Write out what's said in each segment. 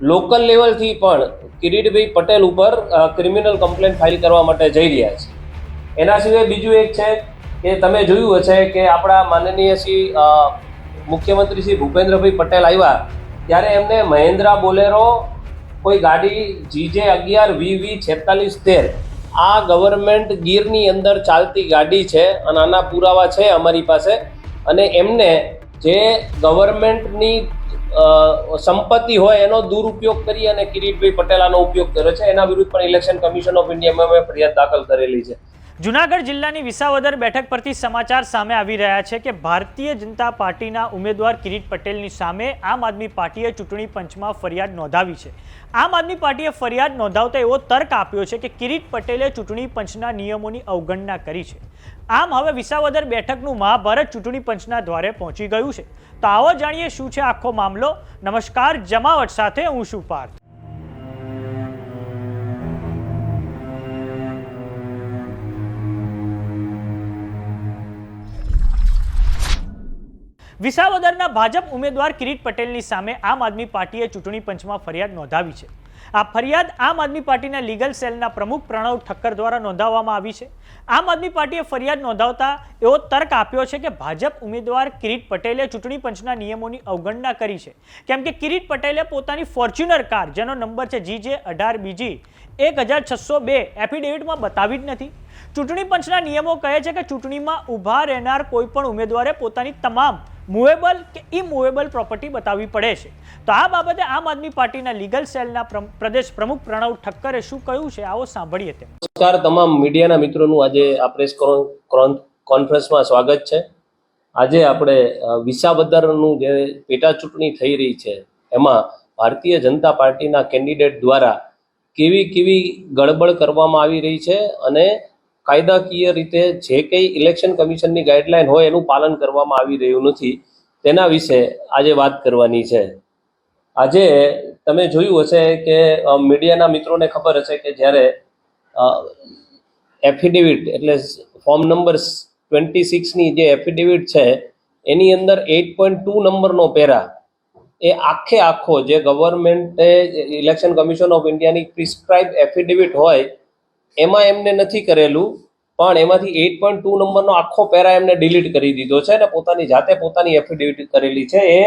Local લેવલથી પણ કિરીટભાઈ પટેલ ઉપર criminal complain file કરવા માટે જઈ રહ્યા છે. એના સિવાય બીજું એક છે કે તમે જોયું હશે કે આપણા માનનીય શ્રી મુખ્યમંત્રી શ્રી ભૂપેન્દ્રભાઈ પટેલ આવ્યા ત્યારે એમને મહેન્દ્રા બોલેરો, કોઈ ગાડી જીજે અગિયાર વી વી છેતાલીસ તેર. આ ગવર્મેન્ટ ગીરની અંદર ચાલતી ગાડી છે અને આના પુરાવા છે અમારી પાસે. અને એમને જે ગવર્મેન્ટની સંપત્તિ હોય એનો દુરુપયોગ કરી અને કિરીટભાઈ પટેલાનો ઉપયોગ કર્યો છે. એના વિરુદ્ધ પણ ઇલેક્શન કમિશન ઓફ ઇન્ડિયામાં મેં ફરિયાદ દાખલ કરેલી છે. જુનાગઢ જિલ્લાની વિસાવદર બેઠક પરથી સમાચાર સામે આવી રહ્યા છે કે ભારતીય જનતા પાર્ટીના ઉમેદવાર કિરીટ પટેલની સામે આમ આદમી પાર્ટીએ ચૂંટણી પંચમાં ફરિયાદ નોંધાવી છે. આમ આદમી પાર્ટીએ ફરિયાદ નોંધાવતા એવો તર્ક આપ્યો છે કે કિરીટ પટેલે ચૂંટણી પંચના નિયમોની અવગણના કરી છે. આમ હવે વિસાવદર બેઠકનું મહાભારત ચૂંટણી પંચના દ્વારે પહોંચી ગયું છે. તો આવો જાણીએ શું છે આખો મામલો. નમસ્કાર, જમાવટ સાથે હું શું પાર્થ. વિસાવદરના ભાજપ ઉમેદવાર કિરીટ પટેલની સામે આમ આદમી પાર્ટીએ ચૂંટણી પંચમાં ફરિયાદ નોંધાવી છે. આ ફરિયાદ આમ આદમી પાર્ટીના લીગલ સેલના પ્રમુખ પ્રણવ ઠક્કર દ્વારા નોંધાવવામાં આવી છે. આમ આદમી પાર્ટીએ ફરિયાદ નોંધાવતા એવો તર્ક આપ્યો છે કે ભાજપ ઉમેદવાર કિરીટ પટેલે ચૂંટણી પંચના નિયમોની અવગણના કરી છે. કેમ કે કિરીટ પટેલે પોતાની ફોર્ચ્યુનર કાર, જેનો નંબર છે જીજે અઢાર બીજી, એક હજાર છસો બે એફિડેવિટમાં બતાવી જ નથી. ચૂંટણી પંચના નિયમો કહે છે કે ચૂંટણીમાં ઊભા રહેનાર કોઈપણ ઉમેદવારે પોતાની તમામ મૂવેબલ કે ઇમૂવેબલ પ્રોપર્ટી બતાવવી પડે છે. તો આ બાબતે આમ આદમી પાર્ટીના લીગલ સેલના પ્રદેશ પ્રમુખ પ્રણવ ઠક્કરે શું કહ્યું છે, આવો સાંભળીએ તે નમસ્કાર, તમામ મીડિયાના મિત્રોનું આજે આ પ્રેસ કોન- કોન- કોન્ફરન્સમાં સ્વાગત છે. આજે આપણે વિસાવદરનું જે પેટા ચૂંટણી થઈ રહી છે, એમાં ભારતીય જનતા પાર્ટીના કેન્ડિડેટ દ્વારા કેવી કેવી ગડબડ કરવામાં આવી રહી છે અને કાયદાકીય રીતે જે કંઈ ઇલેક્શન કમિશનની ગાઈડલાઈન હોય એનું પાલન કરવામાં આવી રહ્યું નથી. તેના વિશે આજે વાત કરવાની છે. આજે તમે જોયું હશે કે મીડિયાના મિત્રોને ખબર હશે કે જ્યારે એફિડેવિટ એટલે ફોર્મ નંબર ટ્વેન્ટી સિક્સની જે એફિડેવિટ છે, એની અંદર એઇટ પોઈન્ટ ટુ નંબરનો પેરા. એ આખે આખો જે ગવર્મેન્ટે ઇલેક્શન કમિશન ઓફ ઇન્ડિયાની પ્રિસ્ક્રાઇબ એફિડેવિટ હોય એમાં એમને નથી કરેલું, પણ એમાંથી એઇટ પોઈન્ટ ટુ નંબરનો આખો પેરા એમને ડિલીટ કરી દીધો છે અને પોતાની જાતે પોતાની એફિડેવિટ કરેલી છે. એ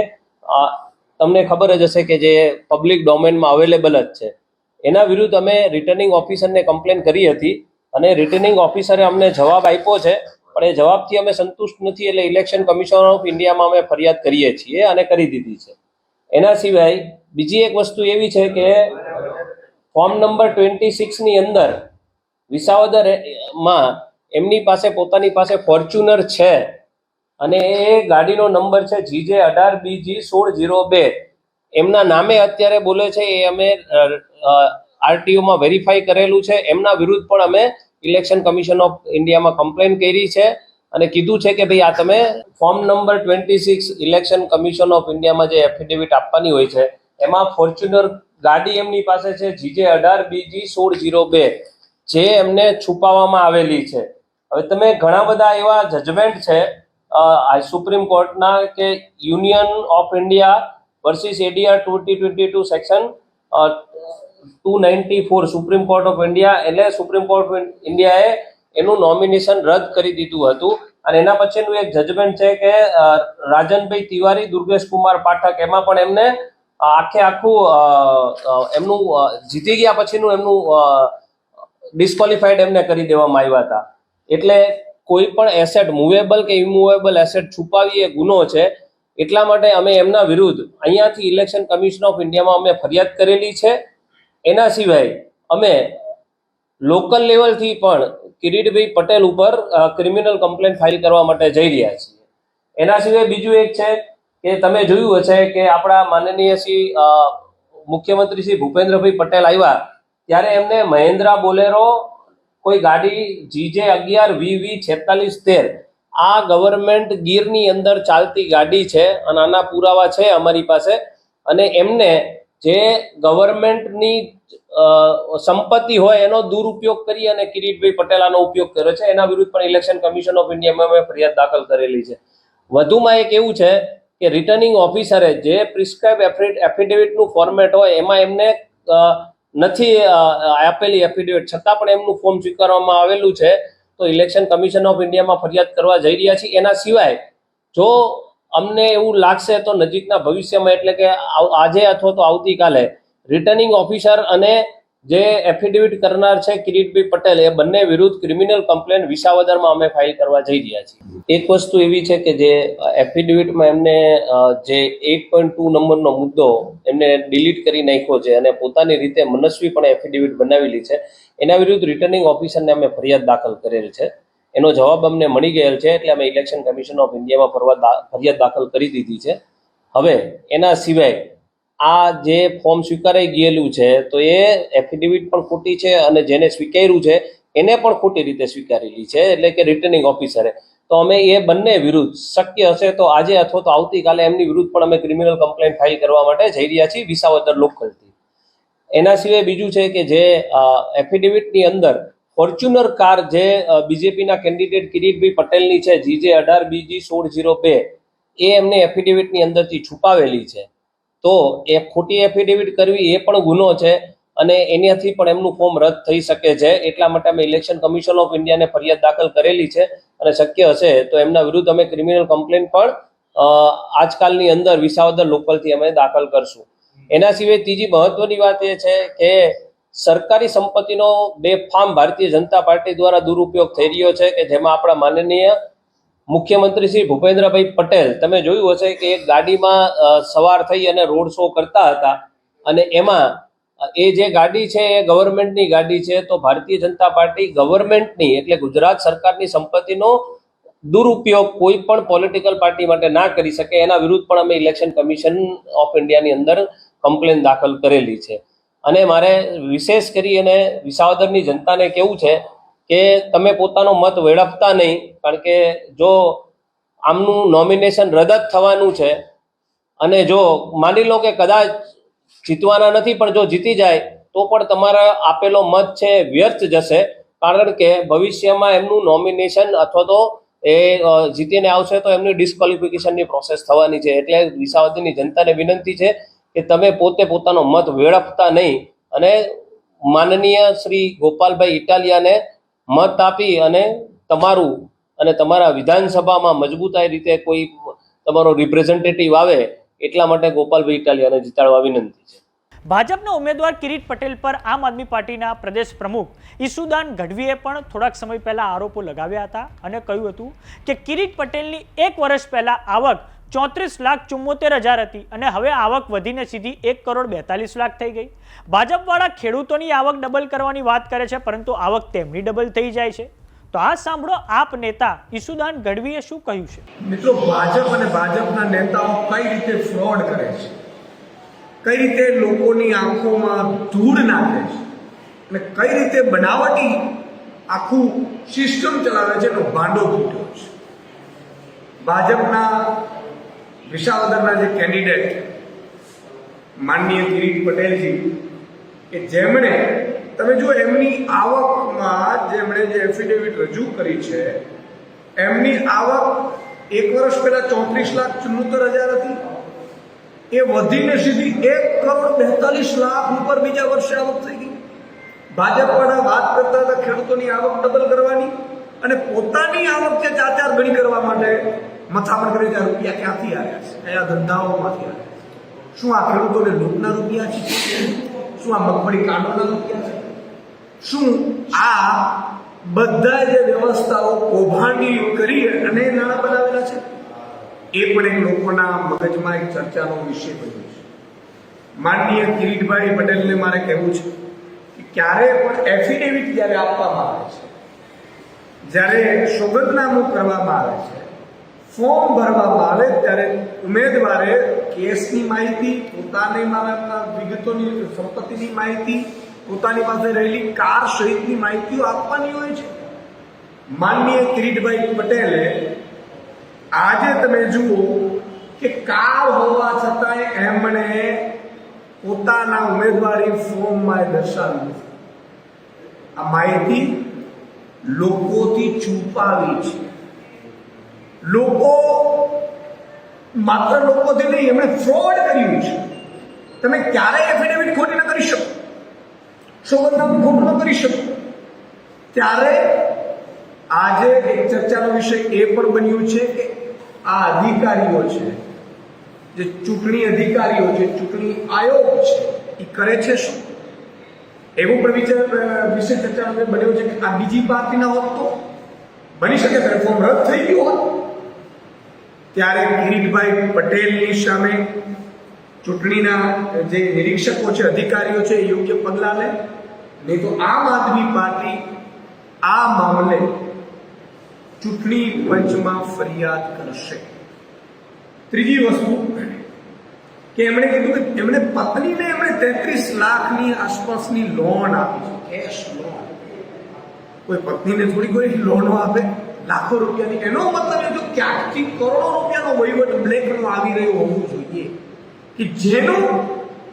તમને ખબર જ હશે કે જે પબ્લિક ડોમેનમાં અવેલેબલ જ છે. એના વિરુદ્ધ અમે રિટર્નિંગ ઓફિસરને કમ્પ્લેન કરી હતી અને રિટર્નિંગ ઓફિસરે અમને જવાબ આપ્યો છે, પણ એ જવાબથી અમે સંતુષ્ટ નથી એટલે ઇલેક્શન કમિશન ઓફ ઇન્ડિયામાં અમે ફરિયાદ કરીએ છીએ અને કરી દીધી છે. એના સિવાય બીજી એક વસ્તુ એવી છે કે ફોર્મ નંબર ટ્વેન્ટી સિક્સની અંદર વિસાવદરમાં એમની પાસે પોતાની પાસે ફોર્ચ્યુનર છે અને એ ગાડીનો નંબર છે જીજે અઢાર બીજી સોળ જીરો બે. એમના નામે અત્યારે બોલે છે, એ અમે આરટીઓમાં વેરીફાઈ કરેલું છે. એમના વિરુદ્ધ પણ અમે ઇલેક્શન કમિશન ઓફ ઇન્ડિયામાં કમ્પ્લેન કરી છે અને કીધું છે કે ભાઈ આ તમે form number twenty six election commission of ઇન્ડિયામાં જે એફિડેવિટ આપવાની હોય છે, એમાં ફોર્ચ્યુનર ગાડી એમની પાસે છે, જીજે અઢાર બીજી સોળ જીરો બે. જે એમને છુપાવવામાં આવેલી છે. હવે તમે ઘણા બધા એવા જજમેન્ટ છે સુપ્રીમ કોર્ટના કે union of India versus ADR twenty twenty two section two ninety four supreme court of India એટલે સુપ્રીમ કોર્ટ ઓફ ઇન્ડિયાએ એનું નોમિનેશન રદ કરી દીધું હતું. અને એના પછીનું એક જજમેન્ટ છે કે રાજનભાઈ તિવારી, દુર્ગેશ કુમાર પાઠક, એમાં પણ એમને આખે આખું એમનું જીતી ગયા પછીનું એમનું ડિસ્કોલિફાઈડ એમને કરી દેવામાં આવ્યા હતા. એટલે કોઈ પણ એસેટ મૂવેબલ કે ઇમૂવેબલ એસેટ છુપાવી એ ગુનો છે, એટલા માટે અમે એમના વિરુદ્ધ અહીંયાથી ઇલેક્શન કમિશન ઓફ ઇન્ડિયામાં અમે ફરિયાદ કરેલી છે. એના સિવાય અમે લોકલ લેવલથી પણ કિરીટભાઈ પટેલ ઉપર ક્રિમિનલ કમ્પ્લેન ફાઇલ કરવા માટે જઈ રહ્યા છીએ. એના સિવાય બીજું એક છે કે તમે જોયું હશે કે આપણા માનનીય શ્રી મુખ્યમંત્રી શ્રી ભૂપેન્દ્રભાઈ પટેલ આવ્યા ત્યારે એમને મહેન્દ્રા બોલેરો કોઈ ગાડી જીજે અગિયાર વી વી છેતાલીસ તેર. આ ગવર્મેન્ટ ગીરની અંદર ચાલતી ગાડી છે અને આના પુરાવા છે અમારી પાસે. અને એમને જે ગવર્મેન્ટની સંપત્તિ હોય એનો દુરુપયોગ કરી અને કિરીટભાઈ પટેલાનો ઉપયોગ કર્યો છે. એના વિરુદ્ધ પણ ઇલેક્શન કમિશન ઓફ ઇન્ડિયામાં અમે ફરિયાદ દાખલ કરેલી છે. વધુમાં એક એવું છે કે રિટર્નિંગ ઓફિસરે જે પ્રિસ્ક્રાઇબ એફિડેવિટનું ફોર્મેટ હોય, એમાં એમને નથી આપેલી એફિડેવિટ છતાં પણ એમનું ફોર્મ સ્વીકારવામાં આવેલું છે. તો ઇલેક્શન કમિશન ઓફ ઇન્ડિયામાં ફરિયાદ કરવા જઈ રહ્યા છીએ. એના સિવાય, જો અમને એવું લાગશે તો નજીકના ભવિષ્યમાં, એટલે કે આજે અથવા તો આવતીકાલે રિટર્નિંગ ઓફિસર અને જે એફિડેવિટ કરનાર છે કિરીટભાઈ પટેલ, એ બંને વિરુદ્ધ ક્રિમિનલ કમ્પ્લેન વિસાવદરમાં અમે ફાઇલ કરવા જઈ રહ્યા છીએ. એક વસ્તુ એવી છે કે જે એફિડેવિટમાં એમને જે એટ પોઈન્ટ ટુ નંબરનો મુદ્દો એમને ડિલીટ કરી નાખ્યો છે અને પોતાની રીતે મનસ્વી પણ એફિડેવિટ બનાવેલી છે, એના વિરુદ્ધ રિટર્નિંગ ઓફિસરને અમે ફરિયાદ દાખલ કરેલ છે. એનો જવાબ અમને મળી ગયેલ છે એટલે અમે ઇલેક્શન કમિશન ઓફ ઇન્ડિયામાં ફરિયાદ દાખલ કરી દીધી છે. હવે એના સિવાય આ જે ફોર્મ સ્વીકારાઈ ગયેલું છે, તો એ એફિડેવિટ પણ ખોટી છે અને જેને સ્વીકાર્યું છે, એને પણ ખોટી રીતે સ્વીકારેલી છે, એટલે કે રિટર્નિંગ ઓફિસરે તો અમે એ બંને વિરુદ્ધ શક્ય હશે તો આજે અથવા તો આવતીકાલે એમની વિરુદ્ધ પણ અમે ક્રિમિનલ કમ્પ્લેન ફાઇલ કરવા માટે જઈ રહ્યા છીએ વિસાવદર લોકલથી એના સિવાય બીજું છે કે જે એફિડેવિટની અંદર ફોર્ચ્યુનર કાર જે બીજેપીના કેન્ડિડેટ કિરીટભાઈ પટેલની છે જીજે અઢાર બીજી સોળ જીરો બે, એ એમને એફિડેવિટની અંદરથી છુપાવેલી છે. તો એ ખોટી એફિડેવિટ કરવી એ પણ ગુનો છે અને એનાથી પણ એમનું ફોર્મ રદ થઈ શકે છે. એટલા માટે અમે ઇલેક્શન કમિશન ઓફ ઇન્ડિયાને ફરિયાદ દાખલ કરેલી છે અને શક્ય હશે તો એમના વિરુદ્ધ અમે ક્રિમિનલ કમ્પ્લેન પણ આજકાલની અંદર વિસાવદર લોકલથી અમે દાખલ કરશું. એના સિવાય ત્રીજી મહત્વની વાત એ છે કે સરકારી સંપત્તિનો બેફામ ભારતીય જનતા પાર્ટી દ્વારા દુરુપયોગ થઈ રહ્યો છે કે જેમાં આપણા માનનીય મુખ્યમંત્રી શ્રી ભૂપેન્દ્રભાઈ પટેલ, તમે જોયું હશે કે એક ગાડીમાં સવાર થઈ અને રોડ શો કરતા હતા. અને એમાં એ જે ગાડી છે, એ ગવર્મેન્ટની ગાડી છે, તો ભારતીય જનતા પાર્ટી ગવર્મેન્ટની, એટલે ગુજરાત સરકારની સંપત્તિનો દુરુપયોગ કોઈ પણ પોલિટિકલ પાર્ટી માટે ના કરી શકે, એના વિરુદ્ધ પણ અમે ઇલેક્શન કમિશન ઓફ ઇન્ડિયાની અંદર કમ્પ્લેન દાખલ કરેલી છે. અને મારે વિશેષ કરી અને વિસાવદરની જનતાને કેવું છે કે તમે પોતાનો મત વેડફતા નહીં, કારણ કે જો આમનું નોમિનેશન રદ જ થવાનું છે, અને જો માની લો કે કદાચ જીતવાના નથી, પણ જો જીતી જાય, તો પણ તમારા આપેલો મત છે વ્યર્થ જશે, કારણ કે ભવિષ્યમાં એમનું નોમિનેશન અથવા તો એ જીતીને આવશે તો એમની ડિસ્કોલિફિકેશનની પ્રોસેસ થવાની છે. એટલે વિસાવદીની જનતાને વિનંતી છે કે તમે પોતે પોતાનો મત વેડફતા નહીં, અને માનનીય શ્રી ગોપાલભાઈ ઇટાલિયાને મત આપી અને તમારું અને તમારા વિધાનસભામાં મજબૂતાઈ રીતે કોઈ તમારો રિપ્રેઝેન્ટેટિવ આવે, એટલા માટે ગોપાલભાઈ ઇટાલિયાને જીતાડવા વિનંતી છે. ભાજપના ઉમેદવાર કિરીટ પટેલ પર આમ આદમી પાર્ટીના પ્રદેશ પ્રમુખ ઈસુદાન ગઢવીએ પણ થોડાક સમય પહેલા આરોપો લગાવ્યા હતા અને કહ્યું હતું કે કિરીટ પટેલની એક વર્ષ પહેલા આવક ચોત્રીસ લાખ ચુમ્મોતેર હજાર હતી અને હવે આવક વધીને સીધી એક કરોડ બેતાલીસ લાખ થઈ ગઈ. ભાજપવાળા ખેડૂતોની આવક ડબલ કરવાની વાત કરે છે, પરંતુ આવક તેમની ડબલ થઈ જાય છે. તો આ સાંભળો આપ નેતા ઈસુદાન ગઢવીએ શું કહ્યું છે? મિત્રો, ભાજપ અને ભાજપના નેતાઓ કઈ રીતે ફ્રોડ કરે છે? કઈ રીતે લોકોની આંખોમાં ધૂળ નાખે છે? અને કઈ રીતે બનાવટી આખું સિસ્ટમ ચલાવે છે? એનો ભાંડો ફૂટ્યો છે. ભાજપના વિસાવદરના જે કેન્ડિડેટ માનનીય કિરીટ પટેલજી, કે જેમણે, તમે જો એમની આવકમાં જેમણે જે એફિડેવિટ રજૂ કરી છે, એમની આવક એક વર્ષ પહેલા ચોત્રીસ લાખ ચુમ્મોતેર હજાર હતી. એ વધીને સીધી એક કરોડ બેતાલીસ લાખ ઉપર બીજા વર્ષે આવક થઈ ગઈ. ભાજપવાળા વાત કરતા હતા ખેડૂતોની આવક ડબલ કરવાની અને પોતાની આવક જે ચાર ચાર ગણી કરવા માટે મથામણ કરે આ રૂપિયા ક્યાંથી આવ્યા છે? કયા ધંધાઓમાંથી આવ્યા છે? શું આ ખેડૂતોને લૂંટના રૂપિયા છે? શું આ મગફળી કાંડોના રૂપિયા છે? શું આ બધા જે વ્યવસ્થાઓ કૌભાંડી કરી અને નાણાં બનાવેલા છે? એ પણ એક લોકોના મગજમાં એક ચર્ચાનો વિષય બન્યો છે. માનનીય કિરીટભાઈ પટેલને મારે કહેવું છે કે ક્યારે પણ એફિડેવિટ જ્યારે આપવામાં આવે છે, જ્યારે સોગંદનામું કરવામાં આવે છે ફોર્મ ભરવામાં આવે ત્યારે ઉમેદવારે કેસની માહિતી, પોતાની વિગતોની, સંપત્તિની માહિતી, પોતાની પાસે રહેલી કાર સહિતની માહિતીઓ આપવાની હોય છે. માનનીય કિરીટભાઈ પટેલે આજે તમે જુઓ કે કાર હોવા છતાંય એમણે પોતાના ઉમેદવારી ફોર્મમાં દર્શાવી આ માહિતી લોકોથી છુપાવી છે. લોકો, માત્ર લોકોથી નહીં, એમણે ફ્રોડ કર્યું છે. તમે ક્યારેય એફિડેવિટ ખોટી ન કરી શકો. સોગંદનામું ખોટું ન કરી શકો. ત્યારે આજે એક ચર્ચાનો વિષય એ પણ બન્યું છે કે આ અધિકારીઓ છે, જે ચૂંટણી અધિકારીઓ છે, ચૂંટણી આયોગ છે, એ કરે છે શું? એવું પણ વિચાર વિશે ચર્ચા બન્યો છે કે આ બીજી પાર્ટીના હોત તો બની શકે પ્લેટફોર્મ રદ થઈ ગયું હોત. ત્યારે કિરીટભાઈ પટેલની સામે ચૂંટણીના જે નિરીક્ષકો છે, અધિકારીઓ છે યોગ્ય પગલાં લે. નહીં તો આમ આદમી પાર્ટી આ મામલે ચૂંટણી પંચમાં ફરિયાદ કરશે. ત્રીજી વસ્તુ, કે એમણે કીધું કે એમણે પત્નીને એમણે તેત્રીસ લાખની આસપાસની લોન આપી છે કેશ લોન કોઈ પત્નીને થોડી કોઈ લોનો આપે? લાખો રૂપિયાની. એનો મતલબ જો ક્યાંકથી કરોડો રૂપિયાનો વહીવટ બ્લેકનો આવી રહ્યો હોવું જોઈએ કે જેનો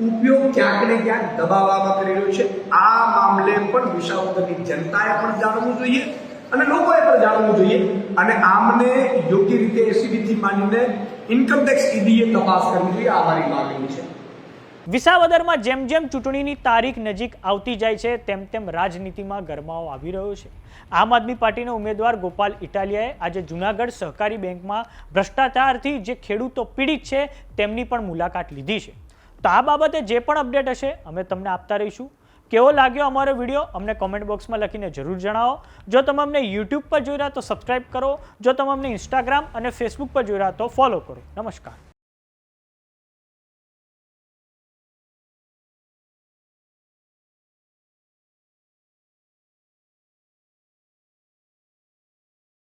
ઉપયોગ ક્યાંક ને ક્યાંક દબાવવામાં કરી રહ્યો છે. આ મામલે પણ વિસાવદરની જનતાએ પણ જાણવું જોઈએ અને લોકોએ પણ જાણવું જોઈએ. અને આમને યોગ્ય રીતે એસીબીથી માંડીને ઇન્કમટેક્સ ઈડીએ તપાસ કરવી જોઈએ. આ મારી માગણી છે. વિસાવદરમાં જેમ જેમ ચૂંટણીની તારીખ નજીક આવતી જાય છે, તેમ તેમ રાજનીતિમાં ગરમાવો આવી રહ્યો છે. આમ આદમી પાર્ટીના ઉમેદવાર ગોપાલ ઇટાલિયાએ આજે જુનાગઢ સહકારી બેંકમાં ભ્રષ્ટાચારથી જે ખેડૂતો પીડિત છે, તેમની પણ મુલાકાત લીધી છે. તો આ બાબતે જે પણ અપડેટ હશે, અમે તમને આપતા રહીશું. કેવો લાગ્યો અમારો વીડિયો, અમને કોમેન્ટ બોક્સમાં લખીને જરૂર જણાવો. જો તમે અમને યુટ્યુબ પર જોઈ રહ્યા તો સબસ્ક્રાઈબ કરો. જો તમે અમને ઇન્સ્ટાગ્રામ અને ફેસબુક પર જોઈ રહ્યા તો ફોલો કરો. નમસ્કાર.